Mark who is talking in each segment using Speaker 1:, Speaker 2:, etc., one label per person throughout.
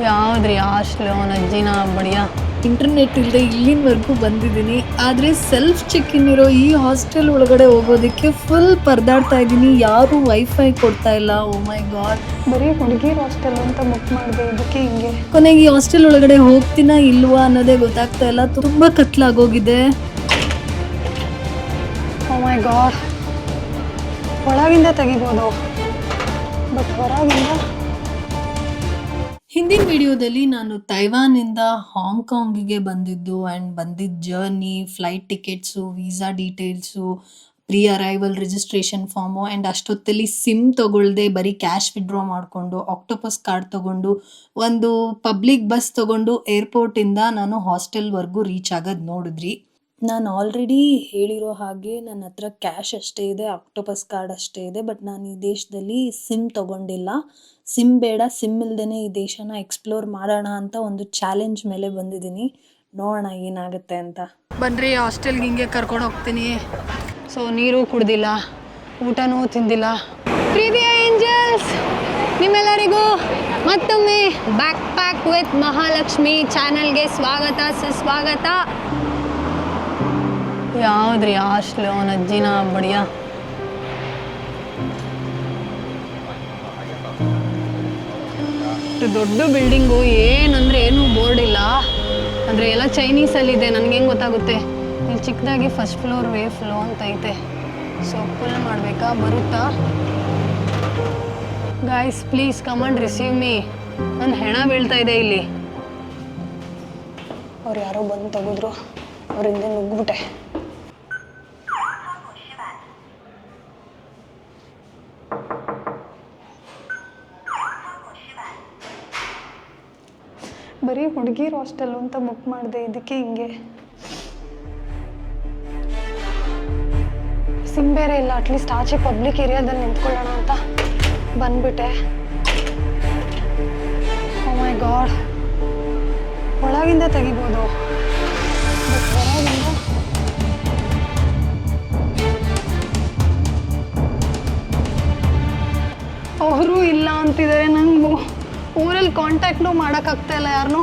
Speaker 1: ಯಾವ್ದ್ರಿ hostel ಅವನ ಅಜ್ಜಿನ ಬಡಿಯ?
Speaker 2: Internet ಇಲ್ಲದೆ ಇಲ್ಲಿನವರೆಗೂ ಬಂದಿದ್ದೀನಿ. ಆದರೆ ಸೆಲ್ಫ್ ಚೆಕ್ ಇನ್ ಇರೋ ಈ ಹಾಸ್ಟೆಲ್ ಒಳಗಡೆ ಹೋಗೋದಕ್ಕೆ ಫುಲ್ ಪರದಾಡ್ತಾ ಇದ್ದೀನಿ. ಯಾರೂ ವೈಫೈ ಕೊಡ್ತಾ ಇಲ್ಲ. ಓ ಮೈ ಗಾಡ್
Speaker 1: ಬರೀ ಹುಡುಗಿರ್ ಹಾಸ್ಟೆಲ್ ಅಂತ ಬುಕ್ ಮಾಡಿದೆ. ಇದಕ್ಕೆ ಹಿಂಗೆ?
Speaker 2: ಕೊನೆಗೆ ಈ ಹಾಸ್ಟೆಲ್ ಒಳಗಡೆ ಹೋಗ್ತೀನಾ ಇಲ್ವಾ ಅನ್ನೋದೇ ಗೊತ್ತಾಗ್ತಾ ಇಲ್ಲ. ತುಂಬ ಕತ್ಲಾಗೋಗಿದೆ.
Speaker 1: ಓ ಮೈ ಗಾಡ್ ಒಳಗಿಂದ ತೆಗಿಬೋದು. ಬಟ್ ಹೊರಗಿಂದ
Speaker 2: ಹಿಂದಿನ ವಿಡಿಯೋದಲ್ಲಿ ನಾನು ತೈವಾನಿಂದ ಹಾಂಗ್ಕಾಂಗಿಗೆ ಬಂದಿದ್ದು ಆ್ಯಂಡ್ ಬಂದಿದ್ದ journey flight tickets visa details pre arrival registration form and ಅಷ್ಟೊತ್ತಲ್ಲಿ SIM ತೊಗೊಳ್ದೆ ಬರೀ ಕ್ಯಾಶ್ ವಿಡ್ರಾ ಮಾಡಿಕೊಂಡು ಆಕ್ಟೋಪಸ್ ಕಾರ್ಡ್ ತಗೊಂಡು, ಒಂದು ಪಬ್ಲಿಕ್ ಬಸ್ ತಗೊಂಡು ಏರ್ಪೋರ್ಟಿಂದ ನಾನು ಹಾಸ್ಟೆಲ್ವರೆಗೂ ರೀಚ್ ಆಗೋದು ನೋಡಿದ್ರಿ. ನಾನು ಆಲ್ರೆಡಿ ಹೇಳಿರೋ ಹಾಗೆ ನನ್ನ ಹತ್ರ ಕ್ಯಾಶ್ ಅಷ್ಟೇ ಇದೆ ಆಕ್ಟೋಪಸ್ ಕಾರ್ಡ್ ಅಷ್ಟೇ ಇದೆ ಬಟ್ ನಾನು ಈ ದೇಶದಲ್ಲಿ ಸಿಮ್ ತಗೊಂಡಿಲ್ಲ. ಸಿಮ್ ಬೇಡ ಸಿಮ್ ಇಲ್ದೇ ಈ ದೇಶನ ಎಕ್ಸ್ಪ್ಲೋರ್ ಮಾಡೋಣ ಅಂತ ಒಂದು ಚಾಲೆಂಜ್ ಮೇಲೆ ಬಂದಿದ್ದೀನಿ. ನೋಡೋಣ ಏನಾಗುತ್ತೆ ಅಂತ.
Speaker 1: ಬನ್ರಿ ಹಾಸ್ಟೆಲ್ಗೆ ಹಿಂಗೆ ಕರ್ಕೊಂಡು ಹೋಗ್ತೀನಿ. ಸೊ ನೀರು ಕುಡ್ದಿಲ್ಲ, ಊಟನೂ ತಿಂದಿಲ್ಲ. ಪ್ರೀತಿಯ ಏಂಜಲ್ಸ್ ನಿಮ್ಮೆಲ್ಲರಿಗೂ ಮತ್ತೊಮ್ಮೆ ಬ್ಯಾಕ್ ಪ್ಯಾಕ್ ವಿತ್ ಮಹಾಲಕ್ಷ್ಮಿ ಚಾನಲ್ಗೆ ಸ್ವಾಗತ, ಸುಸ್ವಾಗತ. ಯಾವ್ದ್ರಿ ಹಾಸ್ಟ್ಲು, ಅವನ ಅಜ್ಜಿನ ಬಡಿಯ? ದೊಡ್ಡ ಬಿಲ್ಡಿಂಗು, ಏನಂದ್ರೆ ಏನು ಬೋರ್ಡ್ ಇಲ್ಲ. ಅಂದರೆ ಎಲ್ಲ ಚೈನೀಸಲ್ಲಿದೆ ನನಗೆ ಹೆಂಗ್ ಗೊತ್ತಾಗುತ್ತೆ? ಇಲ್ಲಿ ಚಿಕ್ಕದಾಗಿ ಫಸ್ಟ್ ಫ್ಲೋರ್ ವೇ ಫ್ಲೋ ಅಂತ ಐತೆ. ಸೊ ಫುಲ್ ಮಾಡಬೇಕಾ? ಬರುತ್ತಾ? Guys please command receive me ನನ್ನ ಹೆಣ ಬೀಳ್ತಾ ಇದೆ ಇಲ್ಲಿ. ಅವ್ರು ಯಾರೋ ಬಂದು ತೆಗೆದ್ರು. ಅವರಿಂದ ನುಗ್ಗ್ಬಿಟ್ಟೆ ಬರೀ ಹುಡುಗಿರ್ ಹಾಸ್ಟೆಲ್ ಅಂತ ಬುಕ್ ಮಾಡಿದೆ, ಇದಕ್ಕೆ ಹಿಂಗೆ. ಸಿಮ್ ಬೇರೆ ಇಲ್ಲ ಅಟ್ಲೀಸ್ಟ್ ಆಚೆ ಪಬ್ಲಿಕ್ ಏರಿಯಾದಲ್ಲಿ ನಿಂತ್ಕೊಳ್ಳೋಣ ಅಂತ ಬಂದ್ಬಿಟ್ಟೆ. ಮೈ ಗಾಡ್ ಒಳಗಿಂದ ತೆಗಿಬೋದು. ಬಟ್ ಅವರು ಇಲ್ಲ ಅಂತಿದ್ದಾರೆ ನಂಗೆ. ಊರಲ್ಲಿ ಕಾಂಟ್ಯಾಕ್ಟು ಮಾಡೋಕ್ಕಾಗ್ತಾ ಇಲ್ಲ ಯಾರನ್ನೂ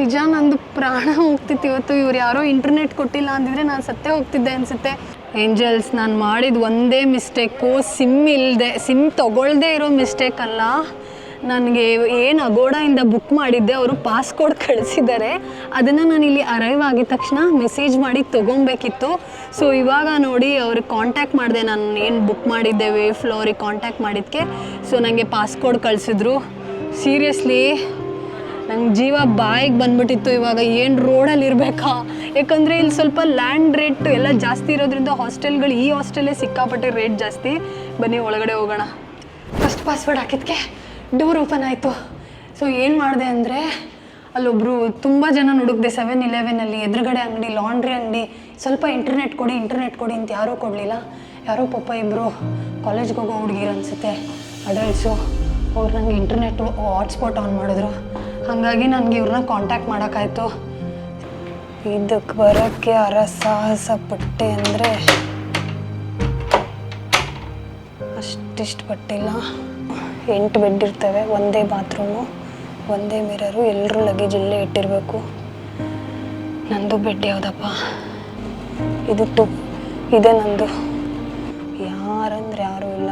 Speaker 1: ನಿಜ ನಂದು ಪ್ರಾಣ ಹೋಗ್ತಿತ್ತು ಇವತ್ತು. ಇವ್ರು ಯಾರೋ ಇಂಟರ್ನೆಟ್ ಕೊಟ್ಟಿಲ್ಲ ಅಂದಿದ್ರೆ ನಾನು ಸತ್ತೇ ಹೋಗ್ತಿದ್ದೆ ಅನಿಸುತ್ತೆ. ಏಂಜಲ್ಸ್ ನಾನು ಮಾಡಿದ ಒಂದೇ ಮಿಸ್ಟೇಕು ಸಿಮ್ ಇಲ್ಲದೆ ಸಿಮ್ ತೊಗೊಳ್ದೇ ಇರೋ ಮಿಸ್ಟೇಕ್ ಅಲ್ಲ. ನನಗೆ ಏನು ಅಗೋಡಾಯಿಂದ ಬುಕ್ ಮಾಡಿದ್ದೆ, ಅವರು ಪಾಸ್ಕೋಡ್ ಕಳಿಸಿದ್ದಾರೆ. ಅದನ್ನು ನಾನು ಇಲ್ಲಿ ಅರೈವ್ ಆಗಿದ ತಕ್ಷಣ ಮೆಸೇಜ್ ಮಾಡಿ ತೊಗೊಬೇಕಿತ್ತು. ಸೊ ಇವಾಗ ನೋಡಿ ಅವ್ರಿಗೆ ಕಾಂಟ್ಯಾಕ್ಟ್ ಮಾಡಿದೆ. ನಾನು ಏನು ಬುಕ್ ಮಾಡಿದ್ದೆ ವೇ ಫ್ಲೋರಿಗೆ ಕಾಂಟ್ಯಾಕ್ಟ್ ಮಾಡಿದ್ದಕ್ಕೆ ಸೊ ನನಗೆ ಪಾಸ್ಕೋಡ್ ಕಳಿಸಿದ್ರು. ಸೀರಿಯಸ್ಲಿ ನಂಗೆ ಜೀವ ಬಾಯಿಗೆ ಬಂದ್ಬಿಟ್ಟಿತ್ತು ಇವಾಗ. ಏನು ರೋಡಲ್ಲಿ ಇರಬೇಕಾ? ಯಾಕಂದರೆ ಇಲ್ಲಿ ಸ್ವಲ್ಪ ಲ್ಯಾಂಡ್ ರೇಟ್ ಎಲ್ಲ ಜಾಸ್ತಿ ಇರೋದ್ರಿಂದ ಹಾಸ್ಟೆಲ್ಗಳು ಈ ಹಾಸ್ಟೆಲೇ ಸಿಕ್ಕಾಪಟ್ಟೆ ರೇಟ್ ಜಾಸ್ತಿ. ಬನ್ನಿ, ಒಳಗಡೆ ಹೋಗೋಣ. ಫಸ್ಟ್ ಪಾಸ್ವರ್ಡ್ ಹಾಕಿದ್ಕೆ ಡೋರ್ ಓಪನ್ ಆಯಿತು. ಸೊ ಏನು ಮಾಡಿದೆ ಅಂದರೆ ಅಲ್ಲೊಬ್ಬರು ತುಂಬ ಜನ ಹುಡುಕ್ದೆ ಸೆವೆನ್ ಇಲೆವೆನಲ್ಲಿ ಎದುರುಗಡೆ ಅಂಗಡಿ ಲಾಂಡ್ರಿ ಅಂಗಡಿ, ಸ್ವಲ್ಪ ಇಂಟರ್ನೆಟ್ ಕೊಡಿ ಇಂಟರ್ನೆಟ್ ಕೊಡಿ ಅಂತ ಯಾರೂ ಕೊಡಲಿಲ್ಲ. ಯಾರೋ ಪಾಪ ಇಬ್ಬರು ಕಾಲೇಜ್ಗೆ ಹೋಗೋ ಹುಡುಗಿರು ಅನಿಸುತ್ತೆ ಅಡಲ್ಟ್ಸು ಅವ್ರು ನಂಗೆ ಇಂಟರ್ನೆಟ್ ಹಾಟ್ಸ್ಪಾಟ್ ಆನ್ ಮಾಡಿದ್ರು. ಹಾಗಾಗಿ ನನಗೆ ಇವ್ರನ್ನ ಕಾಂಟ್ಯಾಕ್ಟ್ ಮಾಡೋಕ್ಕಾಯ್ತು. ಇದಕ್ಕೆ ಬರೋಕ್ಕೆ ಅರಸಾಹಸ ಪಟ್ಟೆ ಅಂದರೆ ಅಷ್ಟಿಷ್ಟು ಪಟ್ಟಿಲ್ಲ ಎಂಟು ಬೆಡ್ ಇರ್ತವೆ, ಒಂದೇ ಬಾತ್ರೂಮು ಒಂದೇ ಮಿರರು ಎಲ್ಲರೂ ಲಗೇಜ್ ಇಲ್ಲೇ ಇಟ್ಟಿರಬೇಕು. ನಂದು ಬೆಡ್ ಯಾವುದಪ್ಪ? ಇದು ಟು ಇದೆ ನಂದು. ಯಾರಂದ್ರೆ ಯಾರೂ ಇಲ್ಲ.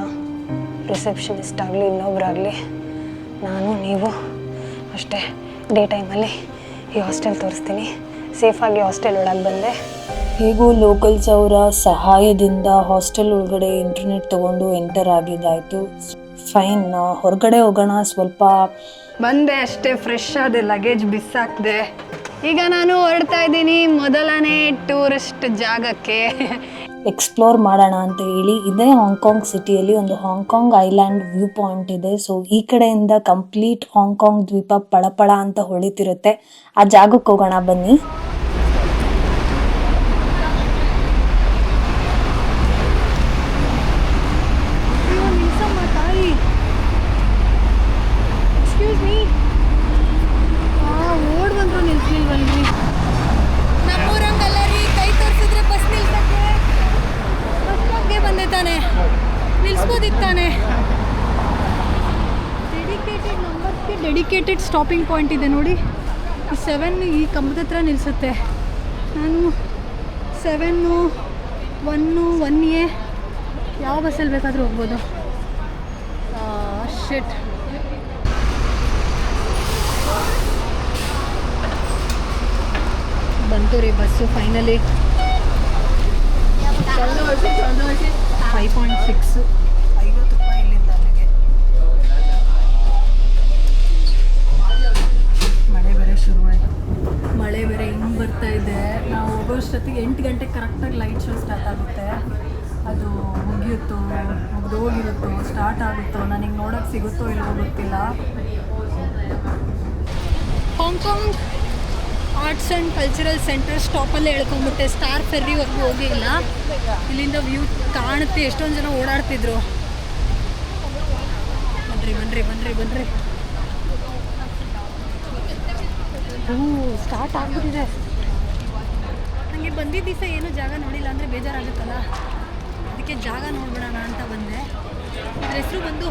Speaker 1: ರಿಸೆಪ್ಷನಿಸ್ಟ್ ಆಗಲಿ, ಇನ್ನೊಬ್ರಾಗಲಿ. ನಾನು, ನೀವು. ಅಷ್ಟೇ. ಡೇ ಟೈಮಲ್ಲಿ ಈ ಹಾಸ್ಟೆಲ್ ತೋರಿಸ್ತೀನಿ. ಸೇಫಾಗಿ ಹಾಸ್ಟೆಲ್ ಒಳಗೆ ಬಂದೆ.
Speaker 2: ಹೇಗೂ ಲೋಕಲ್ಸ್ ಅವರ ಸಹಾಯದಿಂದ ಹಾಸ್ಟೆಲ್ ಒಳಗಡೆ ಇಂಟರ್ನೆಟ್ ತಗೊಂಡು ಎಂಟರ್ ಆಗಿದ್ದಾಯ್ತು. ಫೈನ್ ಹೊರಗಡೆ ಹೋಗೋಣ ಸ್ವಲ್ಪ
Speaker 1: ಬಂದೆ ಅಷ್ಟೇ ಫ್ರೆಶ್ ಆದೆ ಲಗೇಜ್ ಬಿಸಾಕ್ದೆ. ಈಗ ನಾನು ಹೊರಡ್ತಾ ಇದ್ದೀನಿ ಮೊದಲನೇ ಟೂರಿಸ್ಟ್ ಜಾಗಕ್ಕೆ.
Speaker 2: ಎಕ್ಸ್ಪ್ಲೋರ್ ಮಾಡೋಣ ಅಂತ ಹೇಳಿ, ಇದೇ ಹಾಂಗ್ಕಾಂಗ್ ಸಿಟಿಯಲ್ಲಿ ಒಂದು Hong Kong island view point ಇದೆ. ಸೊ ಈ ಕಡೆಯಿಂದ ಕಂಪ್ಲೀಟ್ ಹಾಂಗ್ಕಾಂಗ್ ದ್ವೀಪ ಪಳಪಳ ಅಂತ ಹೊಳಿತಿರುತ್ತೆ. ಆ ಜಾಗಕ್ಕೆ ಹೋಗೋಣ ಬನ್ನಿ.
Speaker 1: ನಿಲ್ಸ್ಬೋದಿತ್ತಾನೆ ಡೆಡಿಕೇಟೆಡ್ ನಂಬರ್ಗೆ ಡೆಡಿಕೇಟೆಡ್ ಸ್ಟಾಪಿಂಗ್ ಪಾಯಿಂಟ್ ಇದೆ ನೋಡಿ. ಸೆವೆನ್ ಈ ಕಂಬದ ಹತ್ರ ನಿಲ್ಲಿಸುತ್ತೆ ನಾನು ಸೆವೆನ್ನು ಒನ್ನು ಒನ್ ಎ ಯಾವ ಬಸ್ಸಲ್ಲಿ ಬೇಕಾದರೂ ಹೋಗ್ಬೋದು. ಶೆಟ್ ಬಂತು ರೀ bus finally five point six ಐವತ್ತು ರೂಪಾಯಿ ಇಲ್ಲಿಂದ ಅಲ್ಲಿಗೆ ಮಳೆ ಬೇರೆ ಶುರುವಾಯಿತು. ಮಳೆ ಬೇರೆ ಹಿಂಗೆ ಬರ್ತಾ ಇದೆ. ನಾವು ಹೋಗೋಷ್ಟೊತ್ತಿಗೆ ಎಂಟು ಗಂಟೆಗೆ ಕರೆಕ್ಟಾಗಿ ಲೈಟ್ ಶೋ ಸ್ಟಾರ್ಟ್ ಆಗುತ್ತೆ. ಅದು ಮುಗಿಯುತ್ತೋ ಮುಗ್ದೋಗಿರುತ್ತೋ ಸ್ಟಾರ್ಟ್ ಆಗುತ್ತೋ ನನಗೆ ನೋಡೋಕ್ಕೆ ಸಿಗುತ್ತೋ ಇಲ್ಲವೋ ಗೊತ್ತಿಲ್ಲ. Hong Kong arts and cultural centre ಸ್ಟಾಪಲ್ಲೇ ಹೇಳ್ಕೊಂಬಿಟ್ಟೆ ಸ್ಟಾರ್ ಫೆರ್ರಿವರೆಗೂ ಹೋಗಿಲ್ಲ. ಇಲ್ಲಿಂದ ವ್ಯೂ ಕಾಣುತ್ತೆ. ಎಷ್ಟೊಂದು ಜನ ಓಡಾಡ್ತಿದ್ರು. ಬನ್ರಿ ಬನ್ರಿ ಬನ್ರಿ ಬನ್ರಿ. ಸ್ಟಾರ್ಟ್ ಆಗ್ಬಿಟ್ಟಿದೆ. ನನಗೆ ಬಂದಿದ್ದ ದಿವಸ ಏನು ಜಾಗ ನೋಡಿಲ್ಲ ಅಂದರೆ ಬೇಜಾರಾಗುತ್ತಲ್ಲ? ಅದಕ್ಕೆ ಜಾಗ ನೋಡ್ಬಿಡೋಣ ಅಂತ ಬಂದೆ. ಇದ್ರ ಹೆಸರು ಬಂದು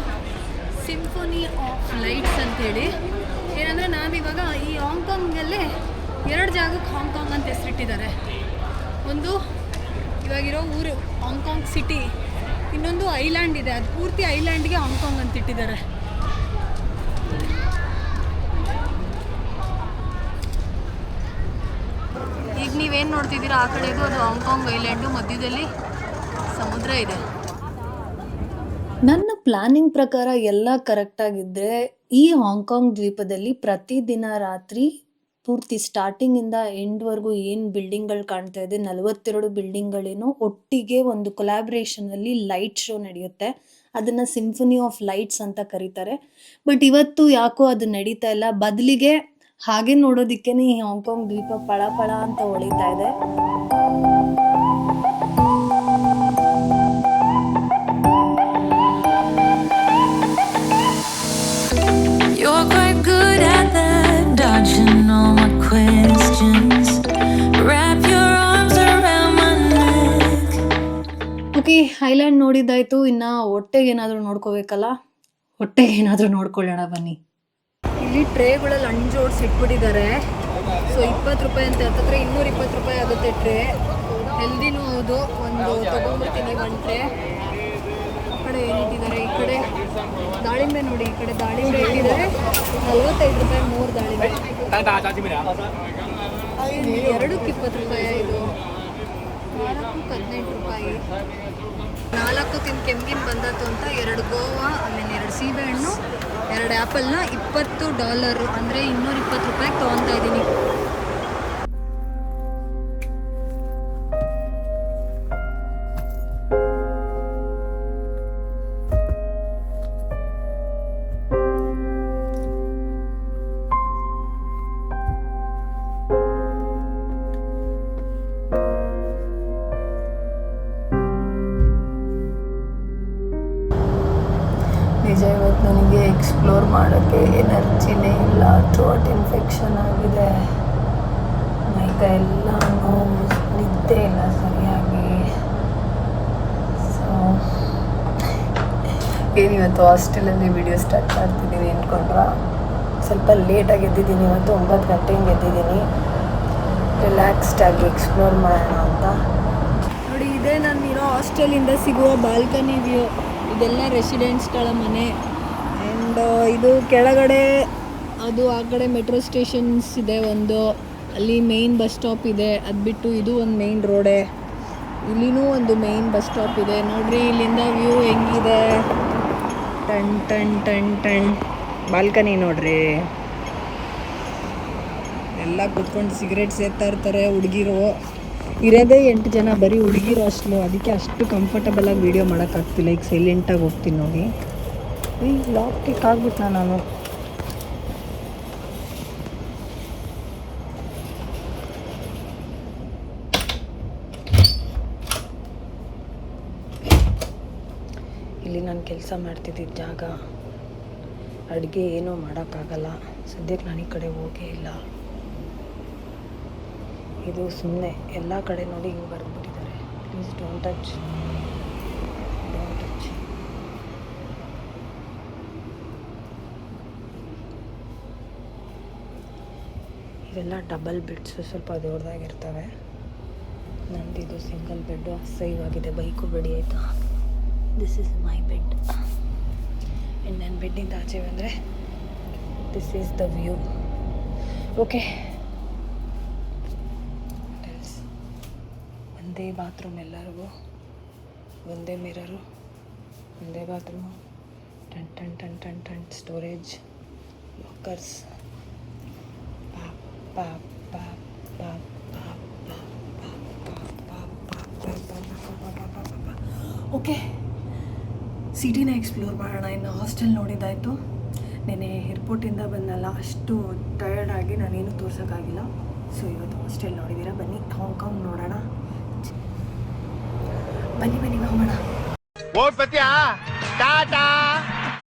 Speaker 1: ಸಿಂಫೋನಿ ಆಫ್ ಲೈಟ್ಸ್ ಅಂತೇಳಿ ಏನಂದರೆ ನಾವಿವಾಗ ಈ ಹಾಂಗ್ಕಾಂಗಲ್ಲೇ ಎರಡು ಜಾಗಕ್ಕೆ ಹಾಂಗ್ಕಾಂಗ್ ಅಂತ ಹೆಸರಿಟ್ಟಿದ್ದಾರೆ. ಒಂದು ಇವಾಗಿರೋ ಊರು ಹಾಂಗ್ಕಾಂಗ್ ಸಿಟಿ ಇನ್ನೊಂದು ಐಲ್ಯಾಂಡ್ ಇದೆ. ಅದು ಪೂರ್ತಿ ಐಲ್ಯಾಂಡ್ಗೆ ಹಾಂಗ್ಕಾಂಗ್ ಅಂತ ಇಟ್ಟಿದ್ದಾರೆ ಈಗ ನೀವೇನು ನೋಡ್ತಿದ್ದೀರಾ? ಆ ಕಡೆದು ಅದು ಹಾಂಗ್ಕಾಂಗ್ ಐಲ್ಯಾಂಡು ಮಧ್ಯದಲ್ಲಿ ಸಮುದ್ರ ಇದೆ.
Speaker 2: ನನ್ನ ಪ್ಲಾನಿಂಗ್ ಪ್ರಕಾರ ಎಲ್ಲ ಕರೆಕ್ಟಾಗಿದ್ದರೆ ಈ ಹಾಂಗ್ಕಾಂಗ್ ದ್ವೀಪದಲ್ಲಿ ಪ್ರತಿದಿನ ರಾತ್ರಿ ಪೂರ್ತಿ ಸ್ಟಾರ್ಟಿಂಗಿಂದ ಎಂಡ್ವರೆಗೂ ಏನು ಬಿಲ್ಡಿಂಗ್ಗಳು ಕಾಣ್ತಾ ಇದೆ, ನಲವತ್ತೆರಡು ಬಿಲ್ಡಿಂಗ್ಗಳೇನು ಒಟ್ಟಿಗೆ ಒಂದು ಕೊಲ್ಯಾಬ್ರೇಷನಲ್ಲಿ ಲೈಟ್ ಶೋ ನಡೆಯುತ್ತೆ. ಅದನ್ನು ಸಿಂಫನಿ ಆಫ್ ಲೈಟ್ಸ್ ಅಂತ ಕರೀತಾರೆ. ಬಟ್ ಇವತ್ತು ಯಾಕೋ ಅದು ನಡೀತಾ ಇಲ್ಲ. ಬದಲಿಗೆ ಹಾಗೆ ನೋಡೋದಕ್ಕೇನೆ ಈ ಹಾಂಗ್ಕಾಂಗ್ ದ್ವೀಪ ಪಳ ಪಳ ಅಂತ ಹೊಳಿತಾ ಇದೆ. ಓಕೆ ಐಲ್ಯಾಂಡ್ ನೋಡಿದ್ದಾಯ್ತು. ಇನ್ನ ಹೊಟ್ಟೆಗೆ ಏನಾದರೂ ನೋಡ್ಕೋಬೇಕಲ್ಲ? ಹೊಟ್ಟೆಗೆ ಏನಾದರೂ ನೋಡ್ಕೊಳ್ಳೋಣ ಬನ್ನಿ.
Speaker 1: ಇಲ್ಲಿ ಟ್ರೇಗಳಲ್ಲಿ ಜೋಡಿಸಿ ಇಟ್ಬಿಟ್ಟಿದ್ದಾರೆ. ಸೊ ಇಪ್ಪತ್ತು ರೂಪಾಯಿ ಅಂತ. ಹತ್ತತ್ರ ಇನ್ನೂರ ಇಪ್ಪತ್ತು ರೂಪಾಯಿ ಆಗುತ್ತೆ ಟ್ರೇ. ಹೆಲ್ದಿನೂ ಹೌದು. ಒಂದು ತೊಗೊಂಡ್ಬಿಡ್ತೀನಿ ಒಂದು ಟ್ರೇ. ಆ ಕಡೆ ಏನಿಟ್ಟಿದ್ದಾರೆ ಈ ಕಡೆ ದಾಳಿಂಬೆ ನೋಡಿ. ಈ ಕಡೆ ದಾಳಿಂಬೆ ಇಟ್ಟಿದ್ದಾರೆ. ನಲ್ವತ್ತೈದು ರೂಪಾಯಿ ಮೂರು ದಾಳಿಂಬೆ. ಎರಡಕ್ಕೆ ಇಪ್ಪತ್ತು ರೂಪಾಯಿ ಇದು. ನಾಲ್ಕಕ್ಕೆ ಹದಿನೆಂಟು ರೂಪಾಯಿ. ನಾಲ್ಕು ತಿಂದು ಕೆಮ್ಗಿನ್ ಬಂದತ್ತು ಅಂತ ಎರಡು ಗೋವಾ, ಆಮೇಲೆ ಎರಡು ಸೀಬೆಹಣ್ಣು ಎರಡು ಆ್ಯಪಲ್ನ ಇಪ್ಪತ್ತು ಡಾಲರು ಅಂದರೆ ಇನ್ನೂರ ಇಪ್ಪತ್ತು ರೂಪಾಯಿಗೆ ತೊಗೊತಾ ಇದ್ದೀನಿ.
Speaker 2: ನನಗೆ ಎಕ್ಸ್ಪ್ಲೋರ್ ಮಾಡೋಕ್ಕೆ ಎನರ್ಜಿನೇ ಇಲ್ಲ. ಥ್ರೋಟ್ ಇನ್ಫೆಕ್ಷನ್ ಆಗಿದೆ. ಮೈಕ ಎಲ್ಲ ನೋವು ನಿದ್ದೆ ಇಲ್ಲ ಸರಿಯಾಗಿ. ಸೊ ಏನಿವತ್ತು ಹಾಸ್ಟೆಲಲ್ಲಿ ವಿಡಿಯೋ ಸ್ಟಾರ್ಟ್ ಮಾಡ್ತಿದ್ದೀನಿ ಅಂದ್ಕೊಂಡ್ರ ಸ್ವಲ್ಪ ಲೇಟಾಗಿ ಎದ್ದಿದ್ದೀನಿ. ಇವತ್ತು ಒಂಬತ್ತು ಗಂಟೆ ಹಿಂಗೆ ಎದ್ದಿದ್ದೀನಿ. ರಿಲ್ಯಾಕ್ಸ್ಡ್ ಆಗಿ ಎಕ್ಸ್ಪ್ಲೋರ್ ಮಾಡೋಣ ಅಂತ.
Speaker 1: ನೋಡಿ, ಇದೇ ನಾನಿರೋ ಹಾಸ್ಟೆಲಿಂದ ಸಿಗುವ ಬಾಲ್ಕನಿ ವ್ಯೂ ಇದೆಲ್ಲ ರೆಸಿಡೆಂಟ್ಸ್ಗಳ ಮನೆ. ಆ್ಯಂಡ್ ಇದು ಕೆಳಗಡೆ, ಅದು ಆ ಕಡೆ ಮೆಟ್ರೋ ಸ್ಟೇಷನ್ಸ್ ಇದೆ ಒಂದು. ಅಲ್ಲಿ ಮೇಯ್ನ್ ಬಸ್ ಸ್ಟಾಪ್ ಇದೆ. ಅದು ಬಿಟ್ಟು ಇದು ಒಂದು ಮೇಯ್ನ್ ರೋಡೆ ಇಲ್ಲಿನೂ ಒಂದು ಮೇಯ್ನ್ ಬಸ್ ಸ್ಟಾಪ್ ಇದೆ. ನೋಡ್ರಿ, ಇಲ್ಲಿಂದ ವ್ಯೂ ಹೆಂಗಿದೆ? ಟನ್ ಟನ್ ಟನ್ ಟನ್. ಬಾಲ್ಕನಿ ನೋಡ್ರಿ. ಎಲ್ಲ ಕುತ್ಕೊಂಡು ಸಿಗರೇಟ್ ಸೇರ್ತಾ ಇರ್ತಾರೆ ಹುಡುಗಿರು.
Speaker 2: ಇರೋದೇ ಎಂಟು ಜನ ಬರೀ ಹುಡುಗಿರು ಅಷ್ಟು. ಅದಕ್ಕೆ ಅಷ್ಟು ಕಂಫರ್ಟಬಲಾಗಿ ವೀಡಿಯೋ ಮಾಡೋಕ್ಕಾಗ್ತಿಲ್ಲ. ಈಗ ಸೈಲೆಂಟಾಗಿ ಹೋಗ್ತೀನಿ ನೋಡಿ. ಈ ಲಾಕ್ ಟಿಕ್ ಆಗ್ಬಿಟ್ನಾ ನಾನು? ಇಲ್ಲಿ ನಾನು ಕೆಲಸ ಮಾಡ್ತಿದ್ದಿದ್ದ ಜಾಗ. ಅಡುಗೆ ಏನೂ ಮಾಡೋಕ್ಕಾಗಲ್ಲ. ಸದ್ಯಕ್ಕೆ ನಾನು ಈ ಕಡೆ ಹೋಗೇ ಇಲ್ಲ. ಇದು ಸುಮ್ಮನೆ ಎಲ್ಲ ಕಡೆ ನೋಡಿ ಹಿಂಗೆ ಬರೆದ್ಬಿಟ್ಟಿದ್ದಾರೆ. Please don't touch don't touch ಇವೆಲ್ಲ ಡಬಲ್ ಬೆಡ್ಸು ಸ್ವಲ್ಪ ದೊಡ್ಡದಾಗಿರ್ತವೆ. ನಂದಿದು ಸಿಂಗಲ್ ಬೆಡ್ಡು ಆಗಿದೆ. ಬೈಕು ಬೆಡಿ ಆಯಿತಾ? This is my bed and ನನ್ನ ಬೆಡ್ಡಿಂದ ಆಚೆ ಬಂದರೆ this is the view okay ಒಂದೇ ಬಾತ್ರೂಮ್ ಎಲ್ಲರಿಗೂ, ಒಂದೇ ಮಿರರು ಒಂದೇ ಬಾತ್ರೂಮು ಟನ್ ಟನ್ ಟನ್ ಟನ್ ಟನ್ ಸ್ಟೋರೇಜ್ ಲಾಕರ್ಸ್ ಓಕೆ ಸಿಟಿನ ಎಕ್ಸ್ಪ್ಲೋರ್ ಮಾಡೋಣ. ಇನ್ನು ಹಾಸ್ಟೆಲ್ ನೋಡಿದ್ದಾಯಿತು. ನೆನೆ ಏರ್ಪೋರ್ಟಿಂದ ಬಂದಲ್ಲ, ಅಷ್ಟು ಟಯರ್ಡ್ ಆಗಿ ನಾನೇನು ತೋರ್ಸೋಕ್ಕಾಗಿಲ್ಲ. ಸೊ ಇವತ್ತು ಹಾಸ್ಟೆಲ್ ನೋಡಿದ್ದೀರಾ ಬನ್ನಿ ಹಾಂಗ್ಕಾಂಗ್ ನೋಡೋಣ. ಬನ್ನಿ ಬನ್ನಿ, ಹೋಗೋಣ.
Speaker 3: ಟಾಟಾ.